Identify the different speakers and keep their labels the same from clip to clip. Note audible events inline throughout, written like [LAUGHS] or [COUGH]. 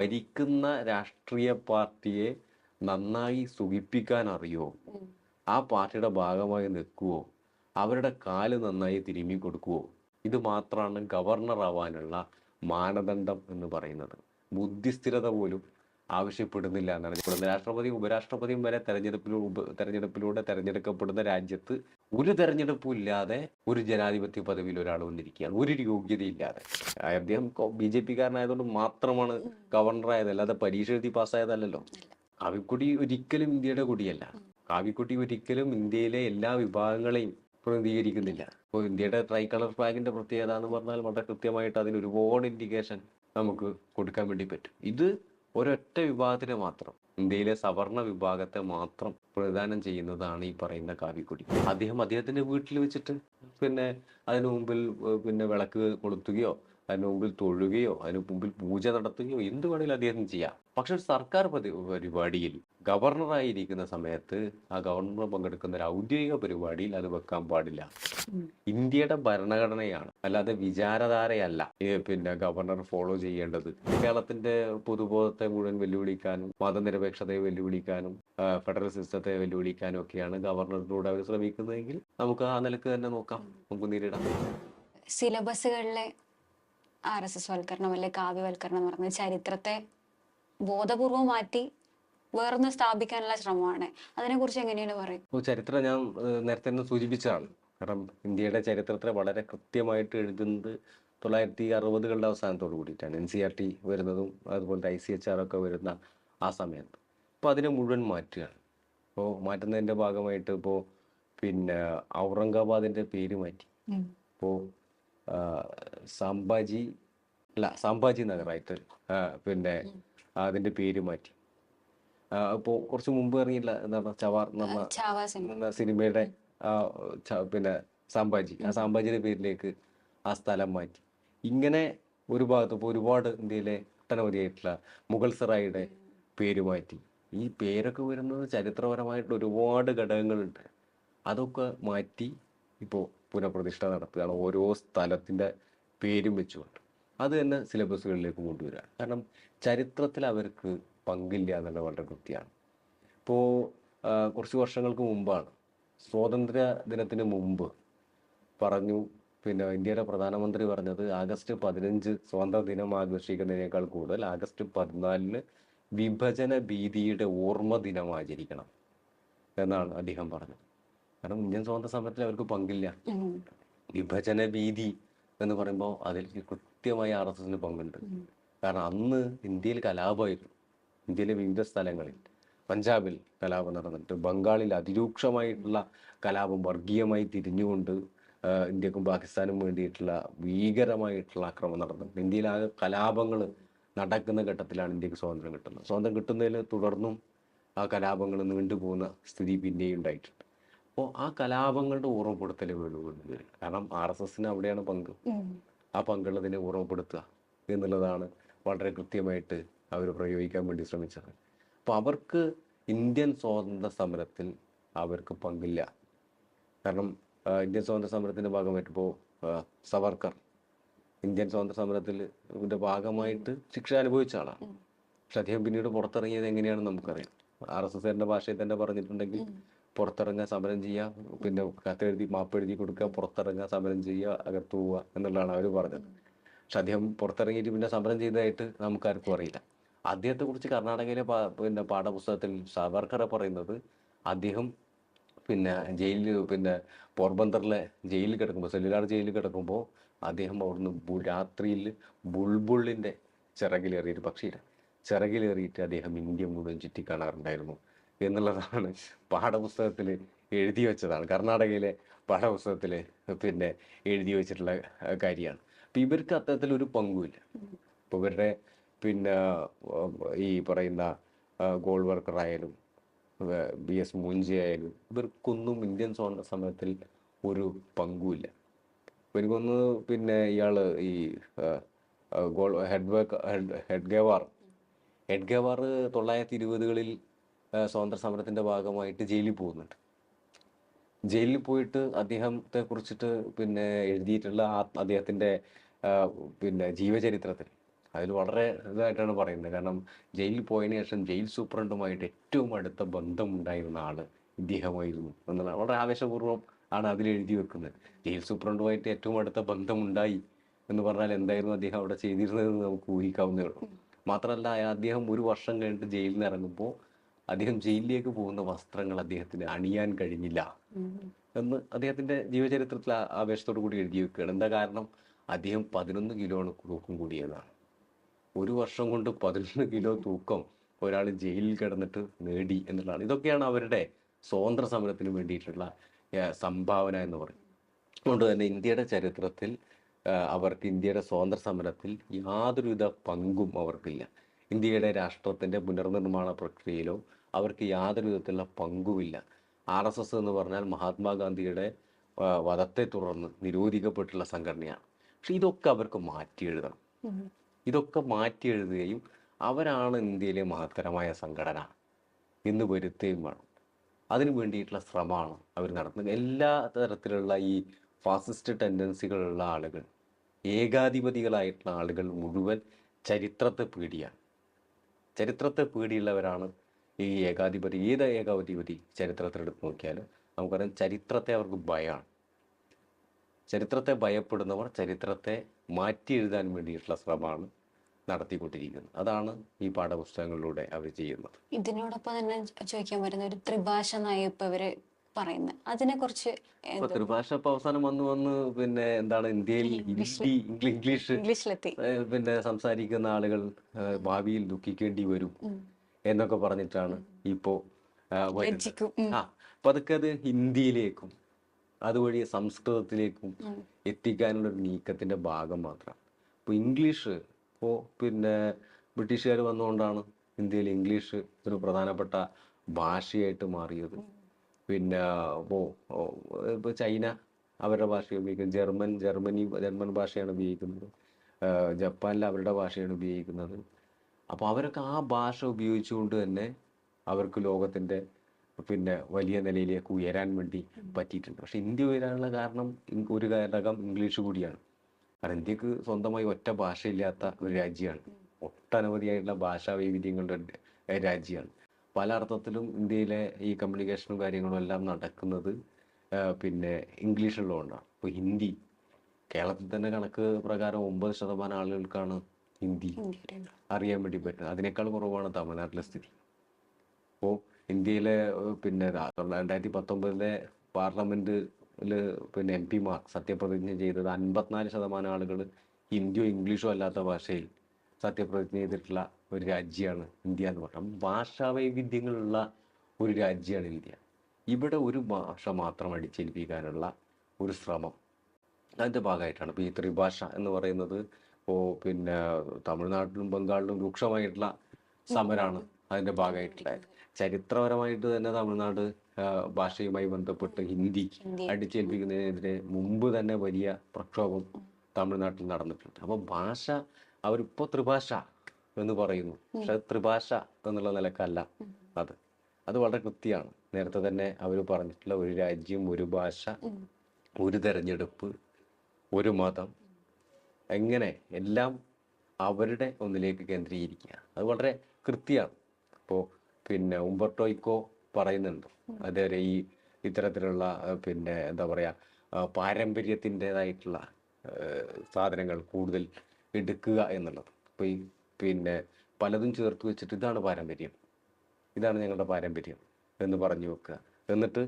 Speaker 1: ഭരിക്കുന്ന രാഷ്ട്രീയ പാർട്ടിയെ നന്നായി സുഖിപ്പിക്കാൻ അറിയോ ആ പാർട്ടിയുടെ ഭാഗമായി നിൽക്കുവോ? അവരുടെ കാൽ നന്നായി തിരുമ്മി കൊടുക്കുവോ? ഇത് മാത്രമാണ് ഗവർണർ ആവാനുള്ള മാനദണ്ഡം എന്ന് പറയുന്നത്. ബുദ്ധിസ്ഥിരത പോലും ആവശ്യപ്പെടുന്നില്ല എന്നാണ് ഇപ്പോഴും രാഷ്ട്രപതിയും ഉപരാഷ്ട്രപതിയും വരെ തെരഞ്ഞെടുപ്പിലൂടെ തെരഞ്ഞെടുപ്പിലൂടെ തെരഞ്ഞെടുക്കപ്പെടുന്ന രാജ്യത്ത് ഒരു തെരഞ്ഞെടുപ്പും ഇല്ലാതെ ഒരു ജനാധിപത്യ പദവിയിൽ ഒരാൾ വന്നിരിക്കുകയാണ്. ഒരു യോഗ്യതയില്ലാതെ. അദ്ദേഹം ബി ജെ പിക്കാരനായതുകൊണ്ട് മാത്രമാണ് ഗവർണറായത് അല്ലാതെ പരീക്ഷ എഴുതി പാസ്സായതല്ലോ കാവിക്കുടി ഒരിക്കലും ഇന്ത്യയുടെ കൊടിയല്ല. കാവിക്കുട്ടി ഒരിക്കലും ഇന്ത്യയിലെ എല്ലാ വിഭാഗങ്ങളെയും പ്രതിനിധീകരിക്കുന്നില്ല. ഇപ്പോൾ ഇന്ത്യയുടെ ട്രൈ കളർ ഫ്ലാഗിന്റെ പ്രത്യേകത എന്ന് പറഞ്ഞാൽ വളരെ കൃത്യമായിട്ട് അതിന് ഒരുപാട് ഇൻഡിക്കേഷൻ നമുക്ക് കൊടുക്കാൻ വേണ്ടി പറ്റും. ഇത് ഒരൊറ്റ വിഭാഗത്തിന് മാത്രം ഇന്ത്യയിലെ സവർണ വിഭാഗത്തെ മാത്രം പ്രതിദാനം ചെയ്യുന്നതാണ് ഈ പറയുന്ന കാവിക്കുടി. അദ്ദേഹം അദ്ദേഹത്തിന്റെ വീട്ടിൽ വെച്ചിട്ട് പിന്നെ അതിനു മുമ്പിൽ പിന്നെ വിളക്ക് കൊളുത്തുകയോ അതിന് മുമ്പിൽ തൊഴുകയോ അതിന് മുമ്പിൽ പൂജ നടത്തുകയോ എന്ത് വേണമെങ്കിലും അദ്ദേഹം ചെയ്യാം. പക്ഷെ ഒരു സർക്കാർ പതി- പരിപാടിയിൽ ഗവർണറായിരിക്കുന്ന സമയത്ത് ആ ഗവർണർ പങ്കെടുക്കുന്ന ഒരു ഔദ്യോഗിക പരിപാടിയിൽ അത് വെക്കാൻ പാടില്ല. ഇന്ത്യയുടെ ഭരണഘടനയാണ്. അല്ലാതെ വിചാരധാരയല്ല. പിന്നെ ഗവർണർ ഫോളോ ചെയ്യേണ്ടത്. കേരളത്തിന്റെ പൊതുബോധത്തെ മുഴുവൻ വെല്ലുവിളിക്കാനും മതനിരപേക്ഷതയെ വെല്ലുവിളിക്കാനും ഫെഡറൽ സിസ്റ്റത്തെ വെല്ലുവിളിക്കാനും ഒക്കെയാണ് ഗവർണറിലൂടെ അവർ ശ്രമിക്കുന്നതെങ്കിൽ നമുക്ക് ആ നിലയ്ക്ക് തന്നെ നോക്കാം. നമുക്ക് നേരിടാം.
Speaker 2: സിലബസുകളിലെ ആർ എസ് എസ് വൽക്കരണം അല്ലെ കാവ്യവൽക്കരണം എന്ന് പറയുന്നത് ചരിത്രത്തെ ബോധപൂർവം മാറ്റി വേറൊന്ന് സ്ഥാപിക്കാനുള്ള ശ്രമമാണ്. അതിനെക്കുറിച്ച് എങ്ങനെയാണ് പറയും
Speaker 1: ഇപ്പോൾ ചരിത്രം ഞാൻ നേരത്തെ തന്നെ സൂചിപ്പിച്ചതാണ്. കാരണം ഇന്ത്യയുടെ ചരിത്രത്തെ വളരെ കൃത്യമായിട്ട് എഴുതുന്നത് തൊള്ളായിരത്തി അറുപതുകളുടെ അവസാനത്തോട് കൂടിയിട്ടാണ്. എൻ സി ആർ ടി വരുന്നതും അതുപോലെ ഐ സി എച്ച് ആർ ഒക്കെ വരുന്ന ആ സമയത്ത്. അപ്പോൾ അതിനെ മുഴുവൻ മാറ്റുകയാണ്. ഇപ്പോൾ മാറ്റുന്നതിന്റെ ഭാഗമായിട്ട് ഇപ്പോൾ പിന്നെ ഔറംഗാബാദിന്റെ പേര് മാറ്റി. ഇപ്പോൾ സാംബാജി അല്ല സാംബാജി നഗർ ആയിട്ട് പിന്നെ അതിന്റെ പേര് മാറ്റി. ഇപ്പോ കുറച്ച് മുമ്പ് ഇറങ്ങിയില്ല എന്താണ് ചവാർ എന്ന സിനിമയുടെ പിന്നെ സംഭാജി ആ സാമ്പാജിയുടെ പേരിലേക്ക് ആ സ്ഥലം മാറ്റി. ഇങ്ങനെ ഒരു ഭാഗത്ത് ഇപ്പോൾ ഒരുപാട് ഇന്ത്യയിലെ ഒട്ടനവധിയായിട്ടുള്ള മുഗൾ സറായിയുടെ പേര് മാറ്റി. ഈ പേരൊക്കെ വരുന്നത് ചരിത്രപരമായിട്ട് ഒരുപാട് ഘടകങ്ങളുണ്ട്. അതൊക്കെ മാറ്റി ഇപ്പോൾ പുനഃപ്രതിഷ്ഠ നടത്തുകയാണ്. ഓരോ സ്ഥലത്തിന്റെ പേരും വെച്ചുകൊണ്ട്. അത് തന്നെ സിലബസുകളിലേക്ക് കൊണ്ടുവരിക. കാരണം ചരിത്രത്തിൽ അവർക്ക് പങ്കില്ല എന്നുള്ള വളരെ കൃത്യമാണ്. ഇപ്പോൾ കുറച്ച് വർഷങ്ങൾക്ക് മുമ്പാണ്. സ്വാതന്ത്ര്യ ദിനത്തിന് മുമ്പ് പറഞ്ഞു പിന്നെ ഇന്ത്യയുടെ പ്രധാനമന്ത്രി പറഞ്ഞത് ആഗസ്റ്റ് പതിനഞ്ച് സ്വാതന്ത്ര്യ ദിനം ആഘോഷിക്കുന്നതിനേക്കാൾ കൂടുതൽ ആഗസ്റ്റ് പതിനാലിന് വിഭജന ഭീതിയുടെ ഓർമ്മ ദിനം ആചരിക്കണം എന്നാണ് അദ്ദേഹം പറഞ്ഞത്. കാരണം ഇന്ത്യൻ സ്വാതന്ത്ര്യ സമരത്തിൽ അവർക്ക് പങ്കില്ല. വിഭജന ഭീതി എന്ന് പറയുമ്പോൾ അതിൽ കൃത്യമായി ആർ എസ് എസിന് പങ്കുണ്ട്. കാരണം അന്ന് ഇന്ത്യയിൽ കലാപമായിരുന്നു. ഇന്ത്യയിലെ വിവിധ സ്ഥലങ്ങളിൽ പഞ്ചാബിൽ കലാപം നടന്നിട്ട് ബംഗാളിൽ അതിരൂക്ഷമായിട്ടുള്ള കലാപം വർഗീയമായി തിരിഞ്ഞുകൊണ്ട് ഇന്ത്യക്കും പാകിസ്ഥാനും വേണ്ടിയിട്ടുള്ള ഭീകരമായിട്ടുള്ള ആക്രമണം നടന്നിട്ടുണ്ട്. ഇന്ത്യയിൽ ആ കലാപങ്ങൾ നടക്കുന്ന ഘട്ടത്തിലാണ് ഇന്ത്യയ്ക്ക് സ്വാതന്ത്ര്യം കിട്ടുന്നത്. സ്വാതന്ത്ര്യം കിട്ടുന്നതിൽ തുടർന്നും ആ കലാപങ്ങൾ നീണ്ടുപോകുന്ന സ്ഥിതി പിന്നെയും ഉണ്ടായിട്ടുണ്ട് അപ്പോൾ ആ കലാപങ്ങളുടെ ഓർമ്മപ്പെടുത്തൽ വേണ്ടി കാരണം ആർ എസ് എസിന് അവിടെയാണ് പങ്ക്. ആ പങ്കുള്ളതിനെ ഓർമ്മപ്പെടുത്തുക എന്നുള്ളതാണ് വളരെ കൃത്യമായിട്ട് അവർ പ്രയോഗിക്കാൻ വേണ്ടി ശ്രമിച്ചത്. അപ്പോൾ അവർക്ക് ഇന്ത്യൻ സ്വാതന്ത്ര്യ സമരത്തിൽ അവർക്ക് പങ്കില്ല. കാരണം ഇന്ത്യൻ സ്വാതന്ത്ര്യ സമരത്തിന്റെ ഭാഗമായിട്ട് ഇപ്പോൾ സവർക്കർ ഇന്ത്യൻ സ്വാതന്ത്ര്യ സമരത്തിൽ ഇതിന്റെ ഭാഗമായിട്ട് ശിക്ഷ അനുഭവിച്ച ആളാണ്. പക്ഷെ അദ്ദേഹം പിന്നീട് പുറത്തിറങ്ങിയത് എങ്ങനെയാണെന്ന് നമുക്കറിയാം. ആർ എസ് എസിന്റെ ഭാഷയിൽ തന്നെ പറഞ്ഞിട്ടുണ്ടെങ്കിൽ പുറത്തിറങ്ങുക സമരം ചെയ്യുക പിന്നെ കത്തെഴുതി മാപ്പ് എഴുതി കൊടുക്കുക പുറത്തിറങ്ങുക സമരം ചെയ്യുക അകത്തു പോവുക എന്നുള്ളതാണ് അവർ പറഞ്ഞത്. പക്ഷെ അദ്ദേഹം പുറത്തിറങ്ങിയിട്ട് പിന്നെ സമരം ചെയ്തതായിട്ട് നമുക്കാർക്കും അറിയില്ല. അദ്ദേഹത്തെ കുറിച്ച് കർണാടകയിലെ പിന്നെ പാഠപുസ്തകത്തിൽ സവർക്കറെ പറയുന്നത് അദ്ദേഹം പിന്നെ ജയിലിൽ പിന്നെ പോർബന്തറിലെ ജയിലിൽ കിടക്കുമ്പോൾ സെല്ലുലാർ ജയിലിൽ കിടക്കുമ്പോൾ അദ്ദേഹം അവിടുന്ന് രാത്രിയിൽ ബുൾബുള്ളിന്റെ ചിറകിലേറിയൊരു പക്ഷിയുടെ ചിറകിലേറിയിട്ട് അദ്ദേഹം ഇന്ത്യ മുഴുവൻ ചുറ്റി കാണാറുണ്ടായിരുന്നു എന്നുള്ളതാണ് പാഠപുസ്തകത്തിൽ എഴുതി വെച്ചതാണ്. കർണാടകയിലെ പാഠപുസ്തകത്തിൽ പിന്നെ എഴുതി വെച്ചിട്ടുള്ള കാര്യമാണ്. അപ്പം ഇവർക്ക് അത്തരത്തിലൊരു പങ്കുമില്ല. ഇപ്പോൾ ഇവരുടെ പിന്നെ ഈ പറയുന്ന ഗോൾഡ് വർക്കർ ആയാലും ബി എസ് മുൻജി ആയാലും ഇവർക്കൊന്നും ഇന്ത്യൻ സ്വാതന്ത്ര്യ സമരത്തിൽ ഒരു പങ്കുമില്ല. ഇവർക്കൊന്ന് പിന്നെ ഇയാൾ ഈ ഗോൾ ഹെഡ് വർക്ക് ഹെഡ് ഗവാർ ഹെഡ് ഗവാർ തൊള്ളായിരത്തി ഇരുപതുകളിൽ സ്വാതന്ത്ര്യ സമരത്തിന്റെ ഭാഗമായിട്ട് ജയിലിൽ പോകുന്നുണ്ട്. ജയിലിൽ പോയിട്ട് അദ്ദേഹത്തെ കുറിച്ചിട്ട് പിന്നെ എഴുതിയിട്ടുള്ള ആ അദ്ദേഹത്തിന്റെ പിന്നെ ജീവചരിത്രത്തിൽ അതിൽ വളരെ ഇതായിട്ടാണ് പറയുന്നത്. കാരണം ജയിലിൽ പോയതിനു ശേഷം ജയിൽ സൂപ്രണ്ടുമായിട്ട് ഏറ്റവും അടുത്ത ബന്ധമുണ്ടായിരുന്ന ആൾ ഇദ്ദേഹമായിരുന്നു എന്നുള്ള വളരെ ആവേശപൂർവം ആണ് അതിൽ എഴുതി വെക്കുന്നത്. ജയിൽ സൂപ്രണ്ടുമായിട്ട് ഏറ്റവും അടുത്ത ബന്ധമുണ്ടായി എന്ന് പറഞ്ഞാൽ എന്തായിരുന്നു അദ്ദേഹം അവിടെ ചെയ്തിരുന്നതെന്ന് നമുക്ക് ഊഹിക്കാവുന്നേ ഉള്ളൂ. മാത്രമല്ല അദ്ദേഹം ഒരു വർഷം കഴിഞ്ഞിട്ട് ജയിലിൽ നിന്ന് ഇറങ്ങുമ്പോൾ അദ്ദേഹം ജയിലിലേക്ക് പോകുന്ന വസ്ത്രങ്ങൾ അദ്ദേഹത്തിന് അണിയാൻ കഴിഞ്ഞില്ല എന്ന് അദ്ദേഹത്തിന്റെ ജീവചരിത്രത്തിൽ ആവേശത്തോടു കൂടി എഴുതി വെക്കുകയാണ്. എന്താ കാരണം? അദ്ദേഹം പതിനൊന്ന് കിലോയാണ് തൂക്കം കൂടിയതാണ്. ഒരു വർഷം കൊണ്ട് പതിനൊന്ന് കിലോ തൂക്കം ഒരാൾ ജയിലിൽ കിടന്നിട്ട് നേടി എന്നുള്ളതാണ്. ഇതൊക്കെയാണ് അവരുടെ സ്വാതന്ത്ര്യ സമരത്തിന് വേണ്ടിയിട്ടുള്ള സംഭാവന എന്ന് പറയും അതുകൊണ്ട് തന്നെ ഇന്ത്യയുടെ ചരിത്രത്തിൽ അവർക്ക് ഇന്ത്യയുടെ സ്വാതന്ത്ര്യ സമരത്തിൽ യാതൊരുവിധ പങ്കും അവർക്കില്ല. ഇന്ത്യയുടെ രാഷ്ട്രത്തിന്റെ പുനർനിർമ്മാണ പ്രക്രിയയിലോ അവർക്ക് യാതൊരു വിധത്തിലുള്ള പങ്കുമില്ല. ആർ എസ് എസ് എന്ന് പറഞ്ഞാൽ മഹാത്മാഗാന്ധിയുടെ വധത്തെ തുടർന്ന് നിരോധിക്കപ്പെട്ടുള്ള സംഘടനയാണ്. പക്ഷെ ഇതൊക്കെ അവർക്ക് മാറ്റി എഴുതണം ഇതൊക്കെ മാറ്റി എഴുതുകയും അവരാണ് ഇന്ത്യയിലെ മഹത്തരമായ സംഘടന എന്ന് വരുത്തുകയും വേണം. അതിനു വേണ്ടിയിട്ടുള്ള ശ്രമമാണ് അവർ നടത്തുന്നത്. എല്ലാ തരത്തിലുള്ള ഈ ഫാസിസ്റ്റ് ടെൻഡൻസികളുള്ള ആളുകൾ ഏകാധിപതികളായിട്ടുള്ള ആളുകൾ മുഴുവൻ ചരിത്രത്തെ പേടിയാണ്. ചരിത്രത്തെ പേടിയുള്ളവരാണ് ഈ ഏകാധിപതി ഏത് ഏകാധിപതി ചരിത്രത്തിൽ എടുത്ത് നോക്കിയാലും നമുക്കറിയാം ചരിത്രത്തെ അവർക്ക് ഭയമാണ്. ചരിത്രത്തെ ഭയപ്പെടുന്നവർ ചരിത്രത്തെ മാറ്റി എഴുതാൻ വേണ്ടിയിട്ടുള്ള ശ്രമമാണ് നടത്തിക്കൊണ്ടിരിക്കുന്നത്. അതാണ് ഈ പാഠപുസ്തകങ്ങളിലൂടെ അവർ ചെയ്യുന്നത്.
Speaker 2: ഇതിനോടൊപ്പം തന്നെ ചോദിക്കാൻ വരുന്ന ഒരു ത്രിഭാഷ നയം ഇപ്പൊ ഇവർ പറയുന്നത്. അതിനെ കുറിച്ച്
Speaker 1: ത്രിഭാഷ ഇപ്പൊ അവസാനം വന്ന് വന്ന് പിന്നെ എന്താണ് ഇന്ത്യയിൽ ഹിന്ദി ഇംഗ്ലീഷ്
Speaker 2: ഇംഗ്ലീഷിലെത്തി.
Speaker 1: പിന്നെ സംസാരിക്കുന്ന ആളുകൾ ഭാവിയിൽ ദുഃഖിക്കേണ്ടി വരും. എന്നൊക്കെ പറഞ്ഞിട്ടാണ് ഇപ്പോ ആ, അതൊക്കെ അത് ഹിന്ദിയിലേക്കും അതുവഴി സംസ്കൃതത്തിലേക്കും എത്തിക്കാനുള്ള ഒരു നീക്കത്തിന്റെ ഭാഗം മാത്രം ഇപ്പൊ ഇംഗ്ലീഷ് ഇപ്പോ പിന്നെ ബ്രിട്ടീഷുകാർ വന്നുകൊണ്ടാണ് ഇന്ത്യയിൽ ഇംഗ്ലീഷ് ഒരു പ്രധാനപ്പെട്ട ഭാഷയായിട്ട് മാറിയത്. പിന്നെ ഇപ്പോൾ ഇപ്പോൾ ചൈന അവരുടെ ഭാഷ ഉപയോഗിക്കുന്നത് ജർമ്മൻ ജർമ്മനി ജർമ്മൻ ഭാഷയാണ് ഉപയോഗിക്കുന്നത്. ജപ്പാനിൽ അവരുടെ ഭാഷയാണ് ഉപയോഗിക്കുന്നത്. അപ്പോൾ അവരൊക്കെ ആ ഭാഷ ഉപയോഗിച്ചുകൊണ്ട് തന്നെ അവർക്ക് ലോകത്തിന്റെ പിന്നെ വലിയ നിലയിലേക്ക് ഉയരാൻ വേണ്ടി പറ്റിയിട്ടുണ്ട്. പക്ഷെ ഇന്ത്യ ഉയരാനുള്ള കാരണം ഒരു ഘടകം ഇംഗ്ലീഷ് കൂടിയാണ്. കാരണം ഇന്ത്യയ്ക്ക് സ്വന്തമായി ഒറ്റ ഭാഷയില്ലാത്ത ഒരു രാജ്യമാണ്. ഒട്ടനവധിയായിട്ടുള്ള ഭാഷാ വൈവിധ്യങ്ങളുടെ രാജ്യമാണ്. പല അർത്ഥത്തിലും ഇന്ത്യയിലെ ഈ കമ്മ്യൂണിക്കേഷനും കാര്യങ്ങളും എല്ലാം നടക്കുന്നത് പിന്നെ ഇംഗ്ലീഷ് ഇംഗ്ലീഷുള്ളതുകൊണ്ടാണ്. ഇപ്പോൾ ഹിന്ദി കേരളത്തിൽ തന്നെ കണക്ക് പ്രകാരം ഒമ്പത് ശതമാനം ആളുകൾക്കാണ് ഹിന്ദി അറിയാൻ വേണ്ടി പറ്റുന്നത്. അതിനേക്കാൾ കുറവാണ് തമിഴ്നാട്ടിലെ സ്ഥിതി. അപ്പോൾ ഇന്ത്യയിലെ പിന്നെ രണ്ടായിരത്തി പത്തൊമ്പതിലെ പാർലമെന്റിൽ പിന്നെ എം പിമാർ സത്യപ്രതിജ്ഞ ചെയ്തത് അൻപത്തിനാല് ശതമാനം ആളുകൾ ഹിന്ദിയോ ഇംഗ്ലീഷോ അല്ലാത്ത ഭാഷയിൽ സത്യപ്രതിജ്ഞ ചെയ്തിട്ടുള്ള ഒരു രാജ്യമാണ് ഇന്ത്യ എന്ന് പറഞ്ഞാൽ. ഭാഷാ വൈവിധ്യങ്ങളുള്ള ഒരു രാജ്യമാണ് ഇന്ത്യ. ഇവിടെ ഒരു ഭാഷ മാത്രം അടിച്ചേൽപ്പിക്കാനുള്ള ഒരു ശ്രമം അതിന്റെ ഭാഗമായിട്ടാണ്. ഇപ്പോൾ ഈ ത്രിഭാഷ എന്ന് പറയുന്നത് ഇപ്പോൾ പിന്നെ തമിഴ്നാട്ടിലും ബംഗാളിലും രൂക്ഷമായിട്ടുള്ള സമരമാണ് അതിന്റെ ഭാഗമായിട്ടുണ്ടായത് ചരിത്രപരമായിട്ട് തന്നെ തമിഴ്നാട് ഭാഷയുമായി ബന്ധപ്പെട്ട് ഹിന്ദി
Speaker 2: ഹിന്ദി.
Speaker 1: അടിച്ചേൽപ്പിക്കുന്നതിനെതിരെ മുമ്പ് തന്നെ വലിയ പ്രക്ഷോഭം തമിഴ്നാട്ടിൽ നടന്നിട്ടുണ്ട്. അപ്പോൾ ഭാഷ അവരിപ്പോൾ ത്രിഭാഷ എന്ന് പറയുന്നു. പക്ഷെ അത് ത്രിഭാഷ എന്നുള്ള നിലക്കല്ല അത്. അത് വളരെ കൃത്യമാണ്. നേരത്തെ തന്നെ അവർ പറഞ്ഞിട്ടുള്ള ഒരു രാജ്യം ഒരു ഭാഷ ഒരു തെരഞ്ഞെടുപ്പ് ഒരു മതം എങ്ങനെ എല്ലാം അവരുടെ ഒന്നിലേക്ക് കേന്ദ്രീകരിക്കുക. അത് വളരെ കൃത്യമാണ്. ഇപ്പോൾ പിന്നെ ഉംബർട്ടോയ്ക്കോ പറയുന്നുണ്ട്. അതേപോലെ ഈ ഇത്തരത്തിലുള്ള പിന്നെ എന്താ പറയുക പാരമ്പര്യത്തിന്റെതായിട്ടുള്ള സാധനങ്ങൾ കൂടുതൽ എടുക്കുക എന്നുള്ളത്. ഇപ്പോൾ ഈ പിന്നെ പലതും ചേർത്ത് വെച്ചിട്ട് ഇതാണ് പാരമ്പര്യം. ഇതാണ് ഞങ്ങളുടെ പാരമ്പര്യം എന്ന് പറഞ്ഞു വെക്കുക. എന്നിട്ട്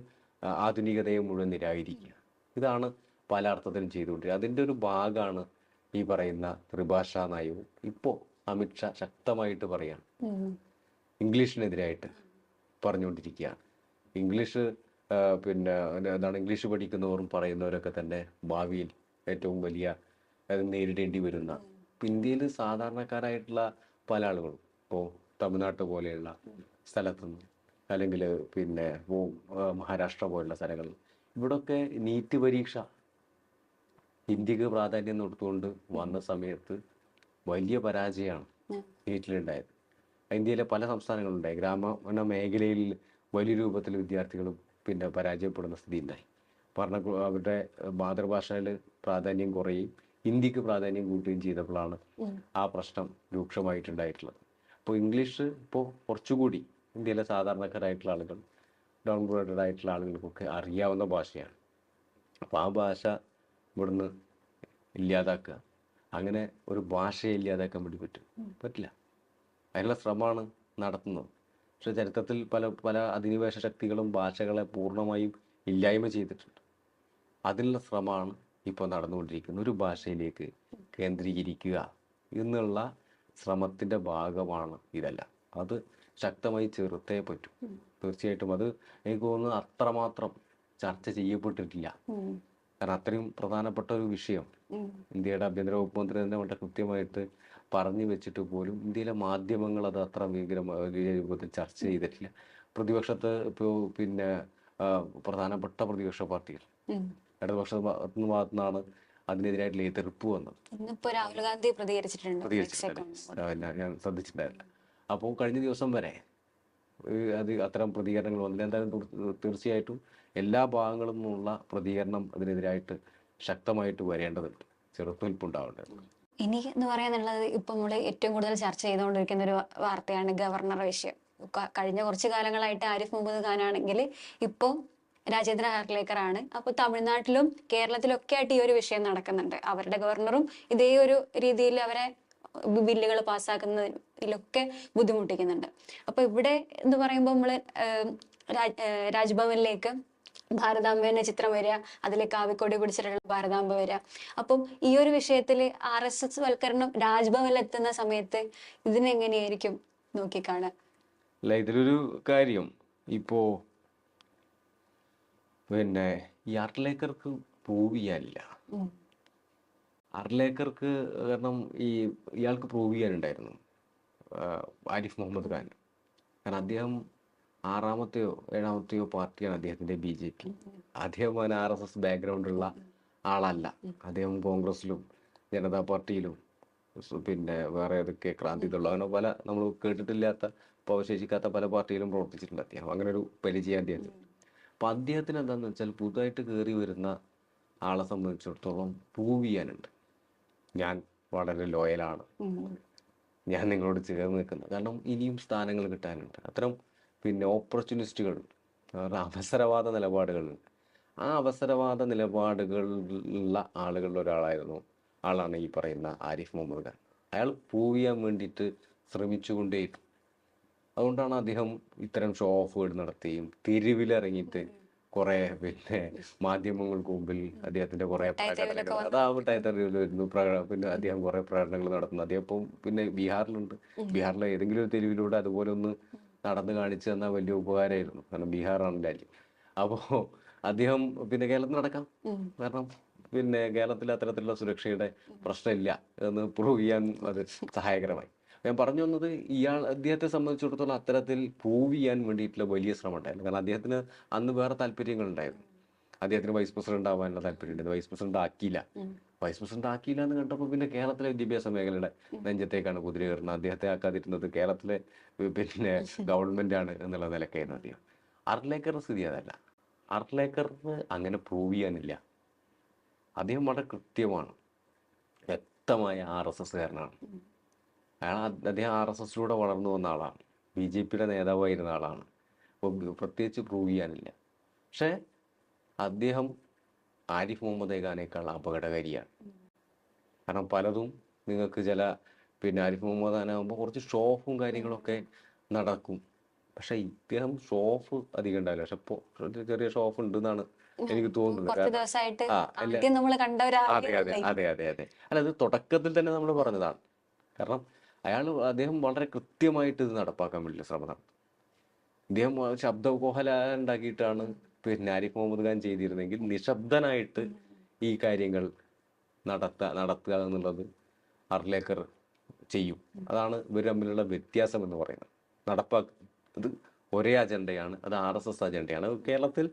Speaker 1: ആധുനികതയെ മുഴുവൻ നിരാകരിക്കുക. ഇതാണ് പല അർത്ഥത്തിലും ചെയ്തുകൊണ്ടിരിക്കുക. അതിന്റെ ഒരു ഭാഗമാണ് ഈ പറയുന്ന ത്രിഭാഷാ നയവും ഇപ്പോൾ അമിത്ഷാ ശക്തമായിട്ട് പറയാണ്. ഇംഗ്ലീഷിനെതിരായിട്ട് പറഞ്ഞുകൊണ്ടിരിക്കുകയാണ്. ഇംഗ്ലീഷ് പിന്നെ എന്താണ് ഇംഗ്ലീഷ് പഠിക്കുന്നവരും പറയുന്നവരൊക്കെ തന്നെ ഭാവിയിൽ ഏറ്റവും വലിയ നേരിടേണ്ടി വരുന്ന ഇന്ത്യയിൽ സാധാരണക്കാരായിട്ടുള്ള പല ആളുകളും ഇപ്പോൾ തമിഴ്നാട്ട് പോലെയുള്ള സ്ഥലത്തുനിന്ന് അല്ലെങ്കിൽ പിന്നെ മഹാരാഷ്ട്ര പോലുള്ള സ്ഥലങ്ങളിൽ ഇവിടൊക്കെ നീറ്റ് പരീക്ഷ ഹിന്ദിക്ക് പ്രാധാന്യം കൊടുത്തുകൊണ്ട് വന്ന സമയത്ത് വലിയ പരാജയമാണ് നീറ്റിലുണ്ടായത് ഇന്ത്യയിലെ പല സംസ്ഥാനങ്ങളുണ്ടായി. ഗ്രാമീണ മേഖലയിൽ വലിയ രൂപത്തിൽ വിദ്യാർത്ഥികൾ പിന്നെ പരാജയപ്പെടുന്ന സ്ഥിതി ഉണ്ടായി പറഞ്ഞ അവരുടെ മാതൃഭാഷയിൽ പ്രാധാന്യം കുറയും ഹിന്ദിക്ക് പ്രാധാന്യം കൂട്ടുകയും ചെയ്തപ്പോഴാണ് ആ പ്രശ്നം രൂക്ഷമായിട്ടുണ്ടായിട്ടുള്ളത്. അപ്പോൾ ഇംഗ്ലീഷ് ഇപ്പോൾ കുറച്ചുകൂടി ഇന്ത്യയിലെ സാധാരണക്കാരായിട്ടുള്ള ആളുകൾ ഡൗൺ ഗ്രേഡഡ് ആയിട്ടുള്ള ആളുകൾക്കൊക്കെ അറിയാവുന്ന ഭാഷയാണ്. അപ്പോൾ ആ ഭാഷ ഇവിടുന്ന് ഇല്ലാതാക്കുക. അങ്ങനെ ഒരു ഭാഷയെ ഇല്ലാതാക്കാൻ വേണ്ടി പറ്റും. പറ്റില്ല. അതിനുള്ള ശ്രമമാണ് നടത്തുന്നത്. പക്ഷെ ചരിത്രത്തിൽ പല പല അധിനിവേശ ശക്തികളും ഭാഷകളെ പൂർണമായും ഇല്ലായ്മ ചെയ്തിട്ടുണ്ട്. അതിനുള്ള ശ്രമമാണ് ഇപ്പോൾ നടന്നുകൊണ്ടിരിക്കുന്നത്. ഒരു ഭാഷയിലേക്ക് കേന്ദ്രീകരിക്കുക എന്നുള്ള ശ്രമത്തിന്റെ ഭാഗമാണ് ഇതെല്ലാം. അത് ശക്തമായി ചെറുത്തേ പറ്റും. തീർച്ചയായിട്ടും അത് എനിക്ക് തോന്നുന്നു അത്രമാത്രം ചർച്ച ചെയ്യപ്പെട്ടിട്ടില്ല. കാരണം അത്രയും പ്രധാനപ്പെട്ട ഒരു വിഷയം ഇന്ത്യയുടെ ആഭ്യന്തര വകുപ്പ് മന്ത്രി തന്നെ വളരെ കൃത്യമായിട്ട് പറഞ്ഞു വെച്ചിട്ട് പോലും ഇന്ത്യയിലെ മാധ്യമങ്ങൾ അത് അത്ര ഭീകരമായ രൂപത്തിൽ ചർച്ച ചെയ്തിട്ടില്ല. പ്രതിപക്ഷത്ത് ഇപ്പോൾ പിന്നെ പ്രധാനപ്പെട്ട പ്രതിപക്ഷ പാർട്ടികൾ. ഇടതുപക്ഷ ഭാഗത്തു നിന്നാണ് അതിനെതിരായിട്ടുള്ള എതിർപ്പ് വന്നത്.
Speaker 2: ഇന്നിപ്പോ രാഹുൽ ഗാന്ധി പ്രതികരിച്ചിട്ടുണ്ട്
Speaker 1: ഞാൻ- ശ്രദ്ധിച്ചിട്ടുണ്ടായിരുന്നു അപ്പോൾ കഴിഞ്ഞ ദിവസം വരെ അത് അത്തരം പ്രതികരണങ്ങൾ വന്നില്ല. എന്തായാലും തീർച്ചയായിട്ടും എല്ലാ ഭാഗങ്ങളിൽ നിന്നുള്ള പ്രതികരണം അതിനെതിരായിട്ട് ശക്തമായിട്ട് വരേണ്ടതുണ്ട്. ചെറുത്തുനിൽപ്പുണ്ടാവേണ്ടതുണ്ട്
Speaker 2: ഇനി എന്ന് പറയാനുള്ളത് ഇപ്പൊ നമ്മൾ ഏറ്റവും കൂടുതൽ ചർച്ച ചെയ്തുകൊണ്ടിരിക്കുന്ന ഒരു വാർത്തയാണ് ഗവർണർ വിഷയം. കഴിഞ്ഞ കുറച്ച് കാലങ്ങളായിട്ട് ആരിഫ് മുഹമ്മദ് ഖാൻ ആണെങ്കിൽ ഇപ്പൊ രാജേന്ദ്ര ഹാർലേക്കർ ആണ് അപ്പൊ തമിഴ്നാട്ടിലും കേരളത്തിലും ഒക്കെ ആയിട്ട് ഈ ഒരു വിഷയം നടക്കുന്നുണ്ട്. അവരുടെ ഗവർണറും ഇതേ ഒരു രീതിയിൽ അവരെ ബില്ലുകൾ പാസ്സാക്കുന്നതിലൊക്കെ ബുദ്ധിമുട്ടിക്കുന്നുണ്ട്. അപ്പൊ ഇവിടെ എന്ന് പറയുമ്പോൾ നമ്മൾ ഏം, രാജ്- എന്ന ചിത്രം വരിക അതിൽ കാവിക്കൊടി പിടിച്ചിട്ടുള്ള ഭാരതാംബ വരിക. അപ്പം ഈ ഒരു വിഷയത്തിൽ ആർ എസ് എസ് വൽക്കരണം രാജ്ഭവനിൽ എത്തുന്ന സമയത്ത് ഇതിനെങ്ങനെയായിരിക്കും നോക്കിക്കാണുക?
Speaker 1: അല്ല ഇതിലൊരു കാര്യം. ഇപ്പോ പിന്നെ ഈ അർലേക്കർക്ക് പ്രൂവ് ചെയ്യാനില്ല. അർലേക്കർക്ക് കാരണം ഈ ഇയാൾക്ക് പ്രൂവ് ചെയ്യാനുണ്ടായിരുന്നു ആരിഫ് മുഹമ്മദ് ഖാൻ കാരണം അദ്ദേഹം ആറാമത്തെയോ ഏഴാമത്തെയോ പാർട്ടിയാണ് അദ്ദേഹത്തിന്റെ ബി ജെ പി. അദ്ദേഹം അവൻ ആർ എസ് എസ് ബാക്ക്ഗ്രൗണ്ട് ഉള്ള ആളല്ല. അദ്ദേഹം കോൺഗ്രസിലും ജനതാ പാർട്ടിയിലും പിന്നെ വേറെ ഏതൊക്കെ ക്രാന്തി ക്രാന്തികളുള്ള അങ്ങനെ പല നമ്മൾ കേട്ടിട്ടില്ലാത്ത ഇപ്പോൾ അവശേഷിക്കാത്ത പല പാർട്ടിയിലും പ്രവർത്തിച്ചിട്ടുണ്ട് അദ്ദേഹം. അങ്ങനെ ഒരു പരിചയം അദ്ദേഹത്തിന്. അപ്പൊ അദ്ദേഹത്തിന് എന്താണെന്ന് വെച്ചാൽ പുതുതായിട്ട് കയറി വരുന്ന ആളെ സംബന്ധിച്ചിടത്തോളം പ്രൂവ് ചെയ്യാനുണ്ട്. ഞാൻ വളരെ ലോയലാണ്. ഞാൻ നിങ്ങളോട് ചേർന്ന് നിൽക്കുന്നത് കാരണം ഇനിയും സ്ഥാനങ്ങൾ കിട്ടാനുണ്ട്. അത്തരം പിന്നെ ഓപ്പർച്യൂണിസ്റ്റുകളുണ്ട് അവസരവാദ നിലപാടുകൾ. ആ അവസരവാദ നിലപാടുകളുള്ള ആളുകളുടെ ഒരാളായിരുന്നു ആളാണ് ഈ പറയുന്ന ആരിഫ് മുഹമ്മദ് ഖാൻ. അയാൾ പ്രൂവ് ചെയ്യാൻ വേണ്ടിയിട്ട് ശ്രമിച്ചുകൊണ്ടേയിരുന്നു അതുകൊണ്ടാണ് അദ്ദേഹം ഇത്തരം ഷോ ഓഫുകൾ നടത്തുകയും തെരുവിലിറങ്ങിയിട്ട് കുറെ പിന്നെ മാധ്യമങ്ങൾക്ക് മുമ്പിൽ അദ്ദേഹത്തിന്റെ കുറെ പ്രകടനങ്ങൾ. അതാവും തെരുവിൽ വരുന്നു പിന്നെ അദ്ദേഹം കുറെ പ്രകടനങ്ങൾ നടത്തുന്നു. അദ്ദേഹം ഇപ്പം പിന്നെ ബീഹാറിലുണ്ട്. ബീഹാറിലെ ഏതെങ്കിലും ഒരു തെരുവിലൂടെ അതുപോലെ ഒന്ന് നടന്നു കാണിച്ചു തന്ന വലിയ ഉപകാരമായിരുന്നു. കാരണം ബീഹാറാണ് രാജ്യം. അപ്പോൾ അദ്ദേഹം പിന്നെ കേരളത്തിൽ നടക്കാം. കാരണം പിന്നെ കേരളത്തിൽ അത്തരത്തിലുള്ള സുരക്ഷയുടെ പ്രശ്നമില്ല എന്ന് പ്രൂവ് ചെയ്യാൻ അത് സഹായകരമായി. ഞാൻ പറഞ്ഞു വന്നത് ഇയാൾ അദ്ദേഹത്തെ സംബന്ധിച്ചിടത്തോളം അത്തരത്തിൽ പ്രൂവ് ചെയ്യാൻ വേണ്ടിയിട്ടുള്ള വലിയ ശ്രമം ഉണ്ടായിരുന്നു കാരണം അദ്ദേഹത്തിന് അന്ന് വേറെ താല്പര്യങ്ങൾ ഉണ്ടായിരുന്നു അദ്ദേഹത്തിന് വൈസ് പ്രസിഡന്റ് ആവാനുള്ള താല്പര്യമുണ്ട്. വൈസ് പ്രസിഡന്റ് ആക്കിയില്ല. വൈസ് പ്രസിഡന്റ് ആക്കിയില്ല എന്ന് കണ്ടപ്പോൾ പിന്നെ കേരളത്തിലെ വിദ്യാഭ്യാസ മേഖലയുടെ നെഞ്ചത്തേക്കാണ് കുതിര കയറുന്നത്. അദ്ദേഹത്തെ ആക്കാതിരുന്നത് കേരളത്തിലെ പിന്നെ [LAUGHS] ഗവൺമെന്റ് ആണ് എന്നുള്ള നിലക്കായിരുന്നു അദ്ദേഹം. അർലേക്കറിന്റെ സ്ഥിതി അതല്ല. അർലേക്കറിന് അങ്ങനെ പ്രൂവ് ചെയ്യാനില്ല. അദ്ദേഹം വളരെ കൃത്യമാണ്. വ്യക്തമായ ആർ എസ് എസ്കാരനാണ് അയാൾ അദ്ദേഹം ആർ എസ് എസിലൂടെ വളർന്നു വന്ന ആളാണ്. ബി ജെ പിയുടെ നേതാവായിരുന്ന ആളാണ്. അപ്പോൾ പ്രത്യേകിച്ച് പ്രൂവ് ചെയ്യാനില്ല. പക്ഷേ അദ്ദേഹം ആരിഫ് മുഹമ്മദ് ഖാനേക്കാൾ അപകടകാരിയാണ്. കാരണം പലതും നിങ്ങൾക്ക് ചില പിന്നെ ആരിഫ് മുഹമ്മദ് ഖാനാകുമ്പോൾ കുറച്ച് ഷോഫും കാര്യങ്ങളൊക്കെ നടക്കും. പക്ഷെ ഇദ്ദേഹം ഷോഫ് അധികം ഉണ്ടാവില്ല. പക്ഷെ ചെറിയ ഷോഫ് ഉണ്ട് എന്നാണ് എനിക്ക് തോന്നുന്നത്. അതെ അതെ അതെ അതെ അതെ അല്ല അത് തുടക്കത്തിൽ തന്നെ നമ്മൾ പറഞ്ഞതാണ്. കാരണം അയാൾ അദ്ദേഹം വളരെ കൃത്യമായിട്ട് ഇത് നടപ്പാക്കാൻ വേണ്ടി ശ്രമം നടത്തും. ഇദ്ദേഹം ശബ്ദകോഹല ഉണ്ടാക്കിയിട്ടാണ് പിന്നെ ആരിഫ് മുഹമ്മദ് ഖാൻ ചെയ്തിരുന്നെങ്കിൽ നിശബ്ദനായിട്ട് ഈ കാര്യങ്ങൾ നടത്ത നടത്തുക എന്നുള്ളത് അർലേക്കർ ചെയ്യും. അതാണ് ഇവർ തമ്മിലുള്ള വ്യത്യാസം എന്ന് പറയുന്നത്. നടപ്പാ ഇത് ഒരേ അജണ്ടയാണ് അത് ആർ എസ് എസ് അജണ്ടയാണ്. കേരളത്തിൽ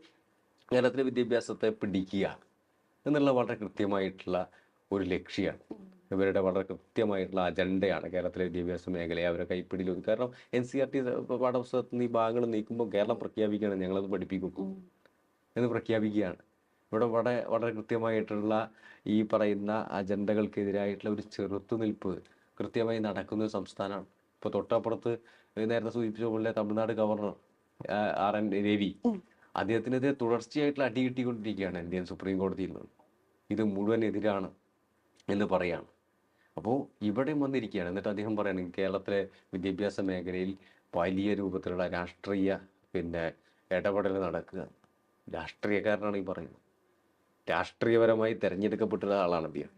Speaker 1: കേരളത്തിലെ വിദ്യാഭ്യാസത്തെ പിടിക്കുക എന്നുള്ള വളരെ കൃത്യമായിട്ടുള്ള ഒരു ലക്ഷ്യമാണ്. ഇവരുടെ വളരെ കൃത്യമായിട്ടുള്ള അജണ്ടയാണ് കേരളത്തിലെ വിദ്യാഭ്യാസ മേഖലയെ അവരെ കൈപ്പിടിയിൽ കാരണം എൻ സി ആർ ടി പാഠപുസ്തകത്തിൽ നിന്ന് ഈ ഭാഗങ്ങൾ നീക്കുമ്പോൾ കേരളം പ്രഖ്യാപിക്കുകയാണ് ഞങ്ങളത് പഠിപ്പിക്കും. എന്ന് പ്രഖ്യാപിക്കുകയാണ്. ഇവിടെ വളരെ വളരെ കൃത്യമായിട്ടുള്ള ഈ പറയുന്ന അജണ്ടകൾക്കെതിരായിട്ടുള്ള ഒരു ചെറുത്തുനിൽപ്പ് കൃത്യമായി നടക്കുന്ന ഒരു സംസ്ഥാനമാണ്. ഇപ്പോൾ തൊട്ടപ്പുറത്ത് നേരത്തെ സൂചിപ്പിച്ച പോലെ Tamil Nadu governor R. N. Ravi അദ്ദേഹത്തിനെതിരെ തുടർച്ചയായിട്ടുള്ള അടി കിട്ടിക്കൊണ്ടിരിക്കുകയാണ് ഇന്ത്യൻ സുപ്രീം കോടതിയിൽ നിന്ന്. ഇത് മുഴുവൻ എതിരാണ് എന്ന് പറയാണ്. അപ്പോൾ ഇവിടെയും വന്നിരിക്കുകയാണ്. എന്നിട്ട് അദ്ദേഹം പറയുകയാണ് കേരളത്തിലെ വിദ്യാഭ്യാസ മേഖലയിൽ വലിയ രൂപത്തിലുള്ള രാഷ്ട്രീയ പിന്നെ ഇടപെടൽ നടക്കുക. രാഷ്ട്രീയക്കാരനാണ് ഈ പറയുന്നത്. രാഷ്ട്രീയപരമായി തിരഞ്ഞെടുക്കപ്പെട്ടുള്ള ആളാണ് അദ്ദേഹം.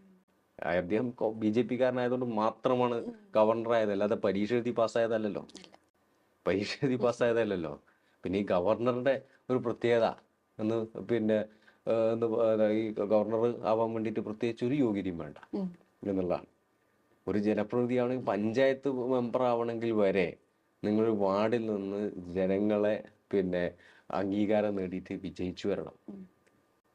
Speaker 1: അദ്ദേഹം ബി ജെ പിക്കാരനായതുകൊണ്ട് മാത്രമാണ് ഗവർണറായത് അല്ലാതെ പരീക്ഷ എഴുതി പാസ്സായതല്ലല്ലോ. പരീക്ഷ എഴുതി പാസ്സായതല്ലല്ലോ. പിന്നെ ഈ ഗവർണറുടെ ഒരു പ്രത്യേകത എന്ന് പിന്നെ ഈ ഗവർണർ ആവാൻ വേണ്ടിയിട്ട് പ്രത്യേകിച്ച് ഒരു യോഗ്യതയും വേണ്ട. എന്നുള്ളതാണ്. ഒരു ജനപ്രതിനിധിയാണെങ്കിൽ പഞ്ചായത്ത് മെമ്പർ ആവണമെങ്കിൽ വരെ നിങ്ങൾ വാർഡിൽ നിന്ന് ജനങ്ങളെ പിന്നെ അംഗീകാരം നേടിയിട്ട് വിജയിച്ചു വരണം.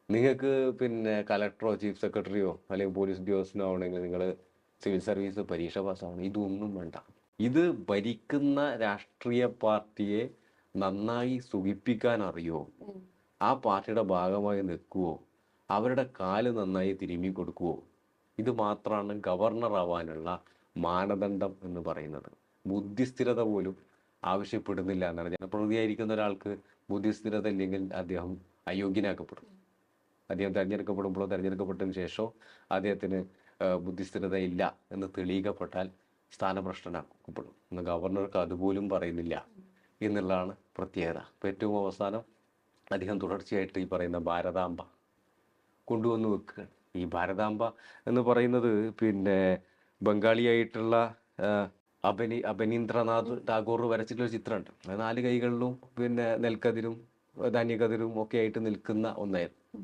Speaker 1: നിങ്ങൾക്ക് പിന്നെ കലക്ടറോ ചീഫ് സെക്രട്ടറിയോ അല്ലെങ്കിൽ പോലീസ് ഉദ്യോഗസ്ഥനോ ആവണമെങ്കിൽ നിങ്ങൾ സിവിൽ സർവീസ് പരീക്ഷ പാസ്സാവണം. ഇതൊന്നും വേണ്ട. ഇത് ഭരിക്കുന്ന രാഷ്ട്രീയ പാർട്ടിയെ നന്നായി സുഖിപ്പിക്കാൻ അറിയോ ആ പാർട്ടിയുടെ ഭാഗമായി നിൽക്കുവോ? അവരുടെ കാൽ നന്നായി തിരുമ്മി കൊടുക്കുവോ? ഇത് മാത്രമാണ് ഗവർണർ ആവാനുള്ള മാനദണ്ഡം എന്ന് പറയുന്നത്. ബുദ്ധിസ്ഥിരത പോലും ആവശ്യപ്പെടുന്നില്ല എന്നാണ്. ജനപ്രതിനിധിയായിരിക്കുന്ന ഒരാൾക്ക് ബുദ്ധിസ്ഥിരത ഇല്ലെങ്കിൽ അദ്ദേഹം അയോഗ്യനാക്കപ്പെടും. അദ്ദേഹം തിരഞ്ഞെടുക്കപ്പെടുമ്പോഴോ തിരഞ്ഞെടുക്കപ്പെട്ടതിന് ശേഷമോ അദ്ദേഹത്തിന് ബുദ്ധിസ്ഥിരത ഇല്ല എന്ന് തെളിയിക്കപ്പെട്ടാൽ സ്ഥാനഭ്രഷ്ടനാക്കപ്പെടും. ഇന്ന് ഗവർണർക്ക് അതുപോലും പറയുന്നില്ല എന്നുള്ളതാണ് പ്രത്യേകത. അപ്പോൾ ഏറ്റവും അവസാനം അദ്ദേഹം തുടർച്ചയായിട്ട് ഈ പറയുന്ന ഭാരതാംബ കൊണ്ടുവന്ന് വെക്കുക ഈ ഭാരതാംബ എന്ന് പറയുന്നത് പിന്നെ ബംഗാളിയായിട്ടുള്ള ആ, അഭിനീന്ദ്രനാഥ് ടാഗോർ വരച്ചിട്ടുള്ള ചിത്രമുണ്ട്. നാല് കൈകളിലും പിന്നെ നെൽക്കതിരും ധാന്യക്കതിരും ഒക്കെ ആയിട്ട് നിൽക്കുന്ന ഒന്നായിരുന്നു.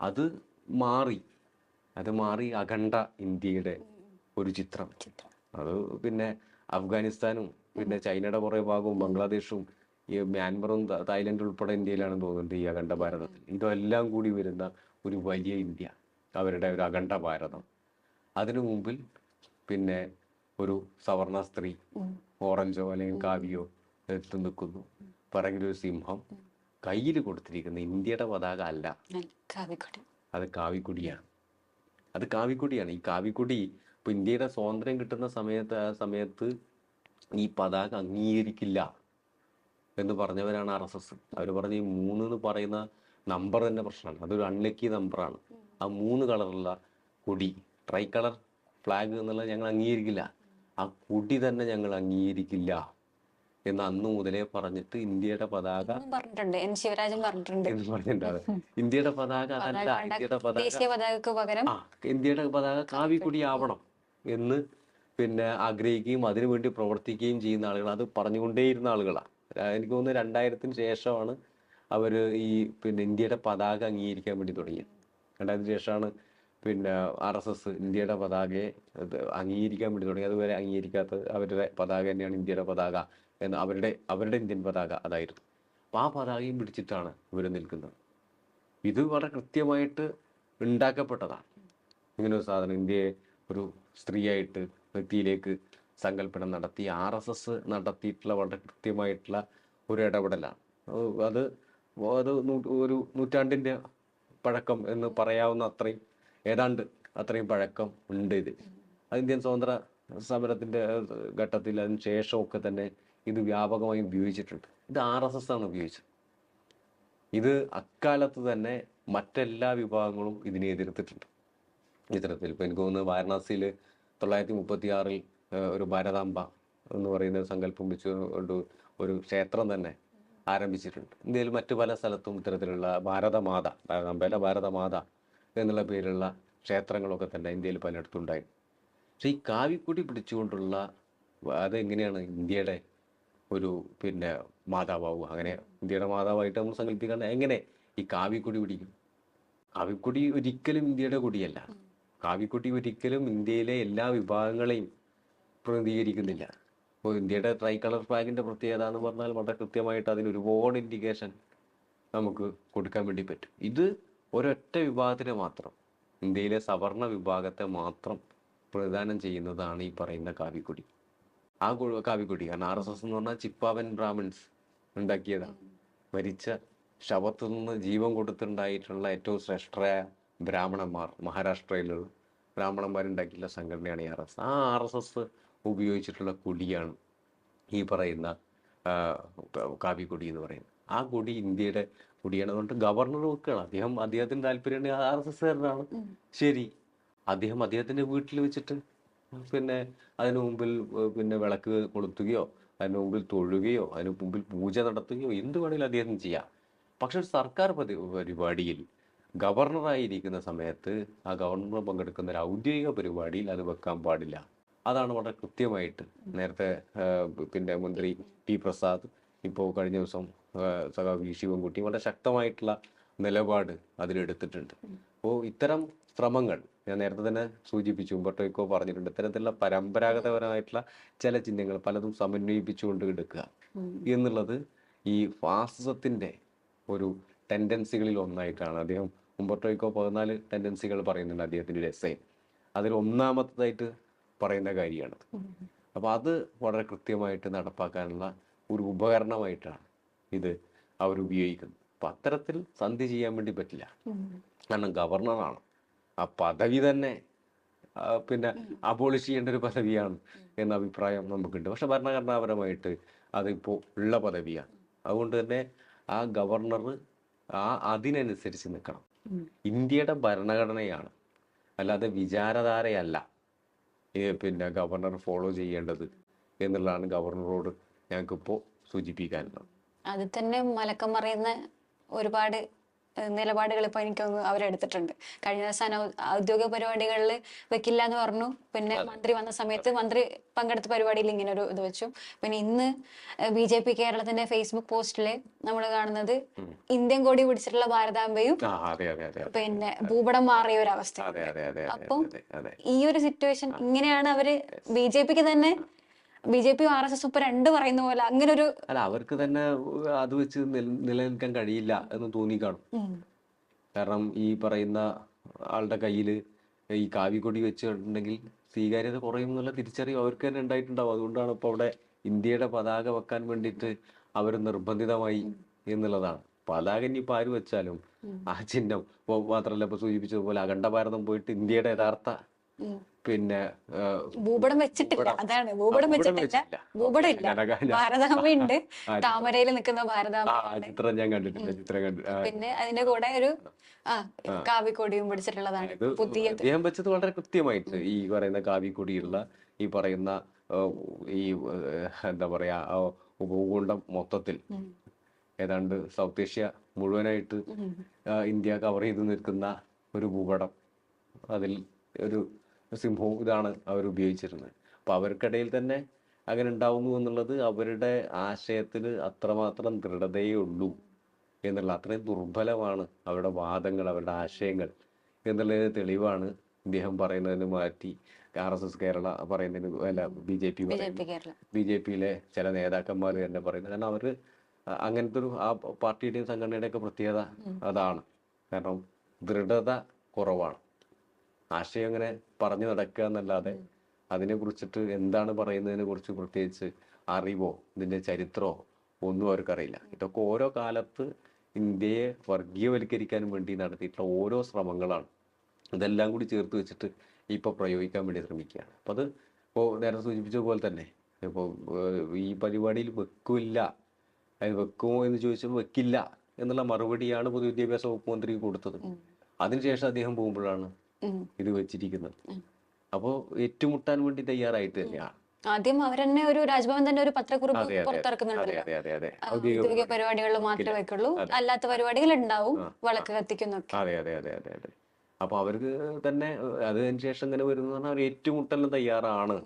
Speaker 1: അത് മാറി അത് മാറി അഖണ്ഡ ഇന്ത്യയുടെ ഒരു ചിത്രം. അത് പിന്നെ അഫ്ഗാനിസ്ഥാനും പിന്നെ ചൈനയുടെ കുറേ ഭാഗവും ബംഗ്ലാദേശും ഈ മ്യാൻമറും തായ്ലൻഡ് ഉൾപ്പെടെ ഇന്ത്യയിലാണെന്ന് തോന്നുന്നുണ്ട് ഈ അഖണ്ഡ ഭാരതത്തിൽ. ഇതെല്ലാം കൂടി വരുന്ന ഒരു വലിയ ഇന്ത്യ അവരുടെ ഒരു അഖണ്ഡ ഭാരതം. അതിനു മുമ്പിൽ പിന്നെ ഒരു സവർണ സ്ത്രീ. ഓറഞ്ചോ അല്ലെങ്കിൽ കാവിയോ എടുത്ത് നിൽക്കുന്നു. പിറകിലൊരു സിംഹം. കയ്യിൽ കൊടുത്തിരിക്കുന്ന ഇന്ത്യയുടെ പതാക അല്ല. അത് കാവിക്കൊടിയാണ്. അത് കാവിക്കൊടിയാണ്. ഈ കാവിക്കൊടി ഇപ്പൊ ഇന്ത്യയുടെ സ്വാതന്ത്ര്യം കിട്ടുന്ന സമയത്ത് ആ സമയത്ത് ഈ പതാക അംഗീകരിക്കില്ല എന്ന് പറഞ്ഞവരാണ് ആർ എസ് എസ്. അവർ പറഞ്ഞ ഈ മൂന്ന് എന്ന് പറയുന്ന നമ്പർ തന്നെ പ്രശ്നമാണ്. അതൊരു അൺലക്കി നമ്പറാണ് ആ മൂന്ന് കളറുള്ള കൊടി ട്രൈ കളർ ഫ്ലാഗ് എന്നുള്ളത് ഞങ്ങൾ അംഗീകരിക്കില്ല. ആ കൊടി തന്നെ ഞങ്ങൾ അംഗീകരിക്കില്ല എന്ന് അന്ന് മുതലേ പറഞ്ഞിട്ട് ഇന്ത്യയുടെ പതാക
Speaker 2: പറഞ്ഞിട്ടുണ്ട്. എൻ. ശിവരാജൻ പറഞ്ഞിട്ടുണ്ട്.
Speaker 1: എന്ന് ഇന്ത്യയുടെ പതാക അതല്ല ഇന്ത്യയുടെ പതാക
Speaker 2: പകരം
Speaker 1: ഇന്ത്യയുടെ പതാക കാവിക്കൊടി ആവണം എന്ന് പിന്നെ ആഗ്രഹിക്കുകയും അതിനുവേണ്ടി പ്രവർത്തിക്കുകയും ചെയ്യുന്ന ആളുകൾ അത് പറഞ്ഞുകൊണ്ടേയിരുന്ന ആളുകളാണ് എനിക്ക് തോന്നുന്നു രണ്ടായിരത്തിന് ശേഷമാണ് അവർ ഈ പിന്നെ ഇന്ത്യയുടെ പതാക അംഗീകരിക്കാൻ വേണ്ടി തുടങ്ങിയത്. രണ്ടായിരത്തിന് ശേഷമാണ് പിന്നെ ആർ എസ് എസ് ഇന്ത്യയുടെ പതാകയെ അംഗീകരിക്കാൻ വേണ്ടി തുടങ്ങി. അതുവരെ അംഗീകരിക്കാത്ത അവരുടെ പതാക തന്നെയാണ് ഇന്ത്യയുടെ പതാക എന്ന് അവരുടെ അവരുടെ ഇന്ത്യൻ പതാക അതായിരുന്നു. അപ്പോൾ ആ പതാകയും പിടിച്ചിട്ടാണ് ഇവർ നിൽക്കുന്നത്. ഇത് വളരെ കൃത്യമായിട്ട് ഉണ്ടാക്കപ്പെട്ടതാണ്. ഇങ്ങനെ ഒരു സാധനം ഇന്ത്യയെ ഒരു സ്ത്രീയായിട്ട് വ്യക്തിയിലേക്ക് സങ്കല്പനം നടത്തി ആർ എസ് എസ് നടത്തിയിട്ടുള്ള വളരെ കൃത്യമായിട്ടുള്ള ഒരു ഇടപെടലാണ്. അത് അത് ഒരു നൂറ്റാണ്ടിന്റെ പഴക്കം എന്ന് പറയാവുന്ന അത്രയും ഏതാണ്ട് അത്രയും പഴക്കം ഉണ്ട് ഇത്. അത് ഇന്ത്യൻ സ്വതന്ത്ര സമരത്തിന്റെ ഘട്ടത്തിൽ അതിന് ശേഷമൊക്കെ തന്നെ ഇത് വ്യാപകമായി ഉപയോഗിച്ചിട്ടുണ്ട്. ഇത് ആർ എസ് എസ് ആണ് ഉപയോഗിച്ചത്. ഇത് അക്കാലത്ത് തന്നെ മറ്റെല്ലാ വിഭാഗങ്ങളും ഇതിനെ എതിർത്തിട്ടുണ്ട്. ഇത്തരത്തിൽ ഇപ്പം എനിക്ക് തോന്നുന്നു വാരണാസിയിൽ തൊള്ളായിരത്തി മുപ്പത്തി ആറിൽ ഒരു ഭാരതാംബ എന്ന് പറയുന്ന ഒരു സങ്കല്പം വെച്ചുകൊണ്ട് ഒരു ക്ഷേത്രം തന്നെ ആരംഭിച്ചിട്ടുണ്ട്. ഇന്ത്യയിൽ മറ്റു പല സ്ഥലത്തും ഇത്തരത്തിലുള്ള ഭാരതമാത ഭാരതാംബയിലെ ഭാരതമാത എന്നുള്ള പേരുള്ള ക്ഷേത്രങ്ങളൊക്കെ തന്നെ ഇന്ത്യയിൽ പലയിടത്തും ഉണ്ടായിരുന്നു പക്ഷേ ഈ കാവിക്കുടി പിടിച്ചുകൊണ്ടുള്ള അതെങ്ങനെയാണ് ഇന്ത്യയുടെ ഒരു പിന്നെ മാതാവാവുക? അങ്ങനെ ഇന്ത്യയുടെ മാതാവായിട്ട് നമ്മൾ സങ്കല്പിക്കാൻ എങ്ങനെ ഈ കാവിക്കൊടി പിടിക്കും? കാവിക്കൊടി ഒരിക്കലും ഇന്ത്യയുടെ കൊടിയല്ല. കാവിക്കൊടി ഒരിക്കലും ഇന്ത്യയിലെ എല്ലാ വിഭാഗങ്ങളെയും പ്രതിനിധീകരിക്കുന്നില്ല. ഇപ്പോൾ ഇന്ത്യയുടെ ട്രൈ കളർ ഫ്ലാഗിന്റെ പ്രത്യേകത എന്ന് പറഞ്ഞാൽ വളരെ കൃത്യമായിട്ട് അതിന് ഒരുപാട് ഇൻഡിക്കേഷൻ നമുക്ക് കൊടുക്കാൻ വേണ്ടി പറ്റും. ഇത് ഒരൊറ്റ വിഭാഗത്തിന് മാത്രം ഇന്ത്യയിലെ സവർണ വിഭാഗത്തെ മാത്രം പ്രതിദാനം ചെയ്യുന്നതാണ് ഈ പറയുന്ന കാവിക്കൊടി. ആ കാവിക്കൊടി കാരണം ആർ എസ് എസ് എന്ന് പറഞ്ഞാൽ ചിപ്പാവൻ ബ്രാഹ്മിൺസ് ഉണ്ടാക്കിയതാണ്. മരിച്ച ശവത്തിൽ നിന്ന് ജീവൻ കൊടുത്തുണ്ടായിട്ടുള്ള ഏറ്റവും ശ്രേഷ്ഠരായ ബ്രാഹ്മണന്മാർ മഹാരാഷ്ട്രയിലുള്ള ബ്രാഹ്മണന്മാരുണ്ടാക്കിയിട്ടുള്ള സംഘടനയാണ് ഈ ആർ എസ്. ആ ആർ എസ് എസ് ഉപയോഗിച്ചിട്ടുള്ള കൊടിയാണ് ഈ പറയുന്ന ആ, കാവിക്കൊടി എന്ന് പറയുന്നത്. ആ കൊടി ഇന്ത്യയുടെ കൊടിയാണ് അതുകൊണ്ട് ഗവർണർ വെക്കുകയാണ്. അദ്ദേഹം അദ്ദേഹത്തിന് താല്പര്യം ആർ എസ് എസ്കാരനാണ് ശരി. അദ്ദേഹം അദ്ദേഹത്തിന്റെ വീട്ടിൽ വെച്ചിട്ട് പിന്നെ അതിനു മുമ്പിൽ പിന്നെ വിളക്ക് കൊളുത്തുകയോ അതിന് മുമ്പിൽ തൊഴുകയോ അതിന് മുമ്പിൽ പൂജ നടത്തുകയോ എന്ത് വേണമെങ്കിലും അദ്ദേഹം ചെയ്യാം. പക്ഷെ സർക്കാർ പരിപാടിയിൽ ഗവർണറായിരിക്കുന്ന സമയത്ത് ആ ഗവർണർ പങ്കെടുക്കുന്ന ഒരു ഔദ്യോഗിക പരിപാടിയിൽ അത് വെക്കാൻ പാടില്ല. അതാണ് വളരെ കൃത്യമായിട്ട് നേരത്തെ പിന്നെ മന്ത്രി പി പ്രസാദ് ഇപ്പോൾ കഴിഞ്ഞ ദിവസം സഖാ വി. ശിവൻകുട്ടി വളരെ ശക്തമായിട്ടുള്ള നിലപാട് അതിലെടുത്തിട്ടുണ്ട്. അപ്പോൾ ഇത്തരം ശ്രമങ്ങൾ ഞാൻ നേരത്തെ തന്നെ സൂചിപ്പിച്ചു ഉമ്പർട്ടോയ്ക്കോ പറഞ്ഞിട്ടുണ്ട്. ഇത്തരത്തിലുള്ള പരമ്പരാഗതപരമായിട്ടുള്ള ചില ചിഹ്നങ്ങൾ പലതും സമന്വയിപ്പിച്ചുകൊണ്ട് എടുക്കുക എന്നുള്ളത് ഈ ഫാസിസത്തിന്റെ ഒരു ടെൻഡൻസികളിൽ ഒന്നായിട്ടാണ്. അദ്ദേഹം ഉമ്പർട്ടോയ്ക്കോ പതിനാല് ടെൻഡൻസികൾ പറയുന്നുണ്ട് അദ്ദേഹത്തിന്റെ ഒരു എസ്സേ അതിൽ ഒന്നാമത്തതായിട്ട് പറയുന്ന കാര്യമാണ് അപ്പോൾ അത് വളരെ കൃത്യമായിട്ട് നടപ്പാക്കാനുള്ള ഒരു ഉപകരണമായിട്ടാണ് ഇത് അവർ ഉപയോഗിക്കുന്നത്. അപ്പം അത്തരത്തിൽ സന്ധി ചെയ്യാൻ വേണ്ടി പറ്റില്ല. കാരണം ഗവർണറാണ്. ആ പദവി തന്നെ പിന്നെ അബോളിഷ് ചെയ്യേണ്ട ഒരു പദവിയാണ് എന്ന അഭിപ്രായം നമുക്കുണ്ട്. പക്ഷെ ഭരണഘടനാപരമായിട്ട് അതിപ്പോൾ ഉള്ള പദവിയാണ്. അതുകൊണ്ട് തന്നെ ആ ഗവർണർ ആ അതിനനുസരിച്ച് നിൽക്കണം. ഇന്ത്യയുടെ ഭരണഘടനയാണ്. അല്ലാതെ വിചാരധാരയല്ല. പിന്നെ ഗവർണർ ഫോളോ ചെയ്യേണ്ടത് എന്നുള്ളതാണ് ഗവർണറോട് ഞങ്ങൾക്കിപ്പോൾ സൂചിപ്പിക്കാനുള്ളത്.
Speaker 2: അതിൽ തന്നെ മലക്കം പറയുന്ന ഒരുപാട് നിലപാടുകൾ ഇപ്പൊ എനിക്ക് അവരെടുത്തിട്ടുണ്ട് കഴിഞ്ഞ ദിവസം ഔദ്യോഗിക പരിപാടികളിൽ വെക്കില്ല എന്ന് പറഞ്ഞു. പിന്നെ മന്ത്രി വന്ന സമയത്ത് മന്ത്രി പങ്കെടുത്ത പരിപാടിയിൽ ഇങ്ങനെ ഒരു ഇത് വെച്ചു. പിന്നെ ഇന്ന് ബി ജെ പി കേരളത്തിന്റെ ഫേസ്ബുക്ക് പോസ്റ്റിൽ നമ്മൾ കാണുന്നത് ഇന്ത്യൻ കൊടി പിടിച്ചിട്ടുള്ള ഭാരതാംബയും
Speaker 1: അതെ അതെ അതെ അതെ.
Speaker 2: പിന്നെ ഭൂപടം മാറിയ ഒരു അവസ്ഥ.
Speaker 1: അതെ അതെ അതെ അതെ
Speaker 2: അപ്പം
Speaker 1: അതെ അതെ.
Speaker 2: ഈ ഒരു സിറ്റുവേഷൻ ഇങ്ങനെയാണ് അവർ ബി ജെ പിക്ക് തന്നെ B J P R S S ഇപ്പൊ രണ്ട് പറയുന്ന പോലെ അങ്ങനെ ഒരു
Speaker 1: അല്ല അവർക്ക് തന്നെ അത് വെച്ച് നിലനിൽക്കാൻ കഴിയില്ല എന്ന് തോന്നിക്കാണും
Speaker 2: കാണും.
Speaker 1: കാരണം ഈ പറയുന്ന ആളുടെ കയ്യിൽ ഈ കാവിക്കൊടി വെച്ചിട്ടുണ്ടെങ്കിൽ സ്വീകാര്യത കുറയും എന്നുള്ള തിരിച്ചറിവ് അവർക്ക് തന്നെ ഉണ്ടായിട്ടുണ്ടാവും. അതുകൊണ്ടാണ് ഇപ്പോൾ അവിടെ ഇന്ത്യയുടെ പതാക വെക്കാൻ വേണ്ടിയിട്ട് അവർ നിർബന്ധിതമായി എന്നുള്ളതാണ്. പതാക ഇനിയിപ്പോൾ ആര് വെച്ചാലും ആ ചിഹ്നം ഇപ്പോൾ മാത്രമല്ല ഇപ്പോൾ സൂചിപ്പിച്ചതുപോലെ അഖണ്ഡ ഭാരതം പോയിട്ട് ഇന്ത്യയുടെ യഥാർത്ഥ. പിന്നെ
Speaker 2: ഭൂപടം വെച്ചിട്ടില്ല. അതാണ് ഭൂപടം വെച്ചിട്ടില്ല. ഭൂപടം ഇല്ല.
Speaker 1: ഭാരതാമ്മയുണ്ട്
Speaker 2: താമരയിൽ നിൽക്കുന്ന
Speaker 1: ഭാരതാമ്മ ചിത്രം ഞാൻ കണ്ടിട്ടില്ല. ചിത്രം
Speaker 2: പിന്നെ അതിന്റെ കൂടെ ഒരു ആ കാവിക്കൊടിയും പിടിച്ചിട്ടുള്ളതാണ്. പുതിയ
Speaker 1: അദ്ദേഹം വെച്ചത് വളരെ കൃത്യമായിട്ട്. ഈ പറയുന്ന കാവിക്കൊടിയുള്ള ഈ പറയുന്ന ഈ എന്താ പറയാ ഉപഭൂഖണ്ഡം മൊത്തത്തിൽ. ഏതാണ്ട് സൗത്ത് ഏഷ്യ മുഴുവനായിട്ട് ഇന്ത്യ കവർ ചെയ്ത് നിൽക്കുന്ന ഒരു ഭൂപടം. അതിൽ ഒരു സിംഹവും ഇതാണ് അവർ ഉപയോഗിച്ചിരുന്നത്. അപ്പൊ അവർക്കിടയിൽ തന്നെ അങ്ങനെ ഉണ്ടാവുന്നു എന്നുള്ളത് അവരുടെ ആശയത്തിന് അത്രമാത്രം ദൃഢതയേ ഉള്ളൂ എന്നുള്ള അത്രയും ദുർബലമാണ് അവരുടെ വാദങ്ങൾ അവരുടെ ആശയങ്ങൾ എന്നുള്ളതിന് തെളിവാണ് ഇദ്ദേഹം പറയുന്നതിന് മാറ്റി. ആർ എസ് എസ് കേരള പറയുന്നതിന് അല്ല B J P
Speaker 2: B J
Speaker 1: പിയിലെ ചില നേതാക്കന്മാർ തന്നെ പറയുന്നത്. കാരണം അവർ അങ്ങനത്തെ ഒരു ആ പാർട്ടിയുടെയും സംഘടനയുടെയൊക്കെ പ്രത്യേകത അതാണ്. കാരണം ദൃഢത കുറവാണ്. ആശയം അങ്ങനെ പറഞ്ഞു നടക്കുക എന്നല്ലാതെ അതിനെ കുറിച്ചിട്ട് എന്താണ് പറയുന്നതിനെ കുറിച്ച് പ്രത്യേകിച്ച് അറിവോ ഇതിന്റെ ചരിത്രമോ ഒന്നും അവർക്കറിയില്ല. ഇതൊക്കെ ഓരോ കാലത്ത് ഇന്ത്യയെ വർഗീയവൽക്കരിക്കാൻ വേണ്ടി നടത്തിയിട്ടുള്ള ഓരോ ശ്രമങ്ങളാണ്. ഇതെല്ലാം കൂടി ചേർത്ത് വെച്ചിട്ട് ഇപ്പൊ പ്രയോഗിക്കാൻ വേണ്ടി ശ്രമിക്കുകയാണ്. അപ്പൊ അത് ഇപ്പോ നേരത്തെ സൂചിപ്പിച്ച പോലെ തന്നെ ഇപ്പോൾ ഈ പരിപാടിയിൽ വെക്കില്ല അത് വെക്കുമോ എന്ന് ചോദിച്ചപ്പോൾ വെക്കില്ല എന്നുള്ള മറുപടിയാണ് പൊതുവിദ്യാഭ്യാസ വകുപ്പ് മന്ത്രി കൊടുത്തത്. അതിനുശേഷം അദ്ദേഹം പോകുമ്പോഴാണ്. ഇത് വെച്ചിരിക്കുന്നത്. അപ്പോൾ ഏറ്റുമുട്ടാൻ വേണ്ടി തയ്യാറായിട്ട് തന്നെയാണ്
Speaker 2: ആദ്യം അവർ തന്നെ ഒരു രാജ്ഭവൻ തന്നെ ഒരു പത്രക്കുറിപ്പ് പുറത്തിറക്കുന്നുണ്ടല്ലോ പരിപാടികളിൽ മാത്രമേ വെക്കുള്ളൂ. അല്ലാത്ത പരിപാടികൾ ഉണ്ടാവും വിളക്ക് കത്തിക്കുന്നൊക്കെ.
Speaker 1: അതെ അതെ അതെ അതെ അതെ. അപ്പൊ അവർക്ക് തന്നെ അതിന് ശേഷം ഇങ്ങനെ വരുന്ന പറഞ്ഞാൽ അവർ ഏറ്റുമുട്ടലിന് തയ്യാറാണ്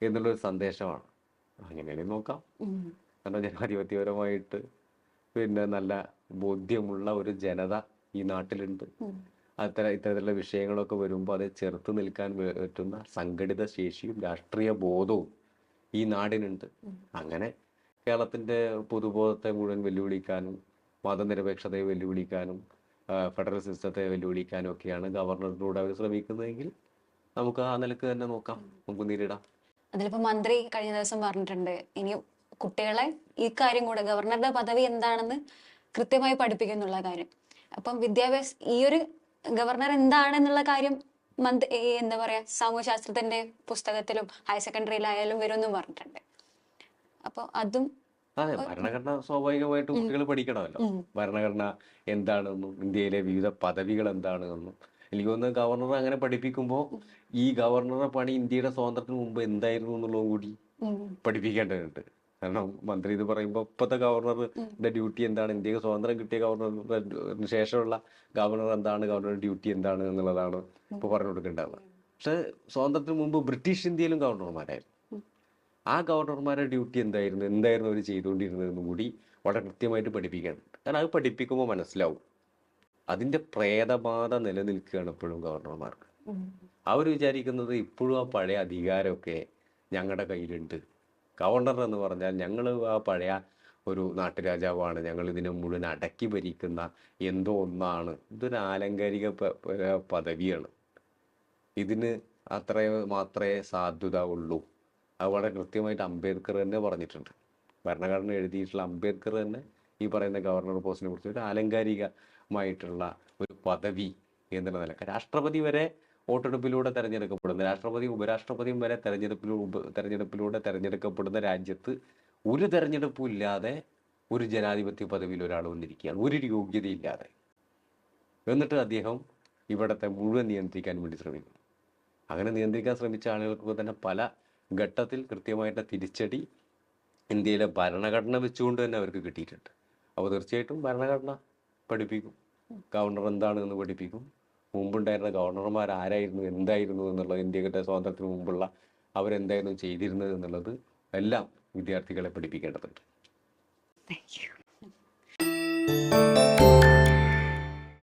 Speaker 1: എന്നുള്ളൊരു സന്ദേശമാണ്. അങ്ങനെയാണെങ്കിൽ നോക്കാം. കാരണം ജനാധിപത്യപരമായിട്ട് പിന്നെ നല്ല ബോധ്യമുള്ള ഒരു ജനത ഈ നാട്ടിലുണ്ട്. അത്തരം ഇത്തരത്തിലുള്ള വിഷയങ്ങളൊക്കെ വരുമ്പോൾ അത് ചെറുത്ത് നിൽക്കാൻ പറ്റുന്ന സംഘടിത ശേഷിയും രാഷ്ട്രീയ ബോധവും ഈ നാടിനുണ്ട്. അങ്ങനെ കേരളത്തിന്റെ പൊതുബോധത്തെ മുഴുവൻ വെല്ലുവിളിക്കാനും മതനിരപേക്ഷതയെ വെല്ലുവിളിക്കാനും ഫെഡറൽ സിസ്റ്റത്തെ വെല്ലുവിളിക്കാനും ഒക്കെയാണ് ഗവർണറിലൂടെ അവർ ശ്രമിക്കുന്നതെങ്കിൽ നമുക്ക് ആ നിലയ്ക്ക് തന്നെ നോക്കാം. നമുക്ക് നേരിടാം.
Speaker 2: അതിലിപ്പോ മന്ത്രി കഴിഞ്ഞ ദിവസം പറഞ്ഞിട്ടുണ്ട് ഇനി കുട്ടികളെ ഈ കാര്യം കൂടെ ഗവർണറുടെ പദവി എന്താണെന്ന് കൃത്യമായി പഠിപ്പിക്കുന്നുള്ള കാര്യം. അപ്പം വിദ്യാഭ്യാസ ഈ ഒരു ഗവർണർ എന്താണെന്നുള്ള കാര്യം മന്ത് എന്താ പറയാ സാമൂഹ്യശാസ്ത്രത്തിന്റെ പുസ്തകത്തിലും ഹയർ സെക്കൻഡറിയിലായാലും ഇവരൊന്നും പറഞ്ഞിട്ടുണ്ട്. അപ്പൊ അതും
Speaker 1: അതെ ഭരണഘടന സ്വാഭാവികമായിട്ടും കുട്ടികൾ പഠിക്കണമല്ലോ. ഭരണഘടന എന്താണെന്നും ഇന്ത്യയിലെ വിവിധ പദവികൾ എന്താണെന്നും. എനിക്ക് തോന്നുന്നു ഗവർണർ അങ്ങനെ പഠിപ്പിക്കുമ്പോൾ ഈ ഗവർണറുടെ പണി ഇന്ത്യയുടെ സ്വാതന്ത്ര്യത്തിന് മുമ്പ് എന്തായിരുന്നു എന്നുള്ളതും കൂടി പഠിപ്പിക്കേണ്ടതുണ്ട്. കാരണം മന്ത്രി ഇത് പറയുമ്പോൾ ഇപ്പോഴത്തെ ഗവർണറുടെ ഡ്യൂട്ടി എന്താണ്? ഇന്ത്യയ്ക്ക് സ്വാതന്ത്ര്യം കിട്ടിയ ഗവർണറിന് ശേഷമുള്ള ഗവർണർ എന്താണ്? ഗവർണറുടെ ഡ്യൂട്ടി എന്താണ് എന്നുള്ളതാണ് ഇപ്പോൾ പറഞ്ഞു കൊടുക്കേണ്ടത്. പക്ഷെ സ്വാതന്ത്ര്യത്തിന് മുമ്പ് ബ്രിട്ടീഷ് ഇന്ത്യയിലും ഗവർണർമാരായിരുന്നു ആ ഗവർണർമാരുടെ ഡ്യൂട്ടി എന്തായിരുന്നു? എന്തായിരുന്നു അവർ ചെയ്തുകൊണ്ടിരുന്നതെന്നും കൂടി വളരെ കൃത്യമായിട്ട് പഠിപ്പിക്കണം. കാരണം അത് പഠിപ്പിക്കുമ്പോൾ മനസ്സിലാവും. അതിന്റെ പ്രേതബാധ നിലനിൽക്കുകയാണ് ഇപ്പോഴും ഗവർണർമാർക്ക് അവർ വിചാരിക്കുന്നത് ഇപ്പോഴും ആ പഴയ അധികാരമൊക്കെ ഞങ്ങളുടെ കയ്യിലുണ്ട്. ഗവർണർ എന്ന് പറഞ്ഞാൽ ഞങ്ങൾ ആ പഴയ ഒരു നാട്ടുരാജാവാണ്. ഞങ്ങൾ ഇതിനെ മുഴുവൻ അടക്കി ഭരിക്കുന്ന എന്തോ ഒന്നാണ്. ഇതൊരു ആലങ്കാരിക പദവിയാണ്. ഇതിന് അത്ര മാത്രമേ സാധ്യത ഉള്ളൂ. അത് വളരെ കൃത്യമായിട്ട് അംബേദ്കർ തന്നെ പറഞ്ഞിട്ടുണ്ട്. ഭരണഘടന എഴുതിയിട്ടുള്ള അംബേദ്കർ തന്നെ ഈ പറയുന്ന ഗവർണർ പോസ്റ്റിനെ കുറിച്ച് ഒരു ആലങ്കാരികമായിട്ടുള്ള ഒരു പദവി എന്നുള്ള നിലയ്ക്ക്. രാഷ്ട്രപതി വരെ വോട്ടെടുപ്പിലൂടെ തെരഞ്ഞെടുക്കപ്പെടുന്ന രാഷ്ട്രപതി ഉപരാഷ്ട്രപതിയും വരെ തെരഞ്ഞെടുപ്പിലൂടെ തെരഞ്ഞെടുപ്പിലൂടെ തെരഞ്ഞെടുക്കപ്പെടുന്ന രാജ്യത്ത് ഒരു തെരഞ്ഞെടുപ്പും ഇല്ലാതെ ഒരു ജനാധിപത്യ പദവിയിൽ ഒരാൾ വന്നിരിക്കുകയാണ്. ഒരു യോഗ്യതയില്ലാതെ. എന്നിട്ട് അദ്ദേഹം ഇവിടത്തെ മുഴുവൻ നിയന്ത്രിക്കാൻ വേണ്ടി ശ്രമിക്കുന്നു. അങ്ങനെ നിയന്ത്രിക്കാൻ ശ്രമിച്ച ആളുകൾക്ക് തന്നെ പല ഘട്ടത്തിൽ കൃത്യമായിട്ട് തിരിച്ചടി ഇന്ത്യയിലെ ഭരണഘടന വെച്ചുകൊണ്ട് തന്നെ അവർക്ക് കിട്ടിയിട്ടുണ്ട്. അപ്പോൾ തീർച്ചയായിട്ടും ഭരണഘടന പഠിപ്പിക്കും. ഗവർണർ എന്താണ് എന്ന് പഠിപ്പിക്കും. മുമ്പുണ്ടായിരുന്ന ഗവർണർമാർ ആരായിരുന്നു എന്തായിരുന്നു എന്നുള്ളത് ഇന്ത്യയുടെ സ്വാതന്ത്ര്യത്തിന് മുമ്പുള്ള അവരെന്തായിരുന്നു ചെയ്തിരുന്നത് എന്നുള്ളത് എല്ലാം വിദ്യാർത്ഥികളെ പഠിപ്പിക്കേണ്ടതുണ്ട്
Speaker 2: Thank you.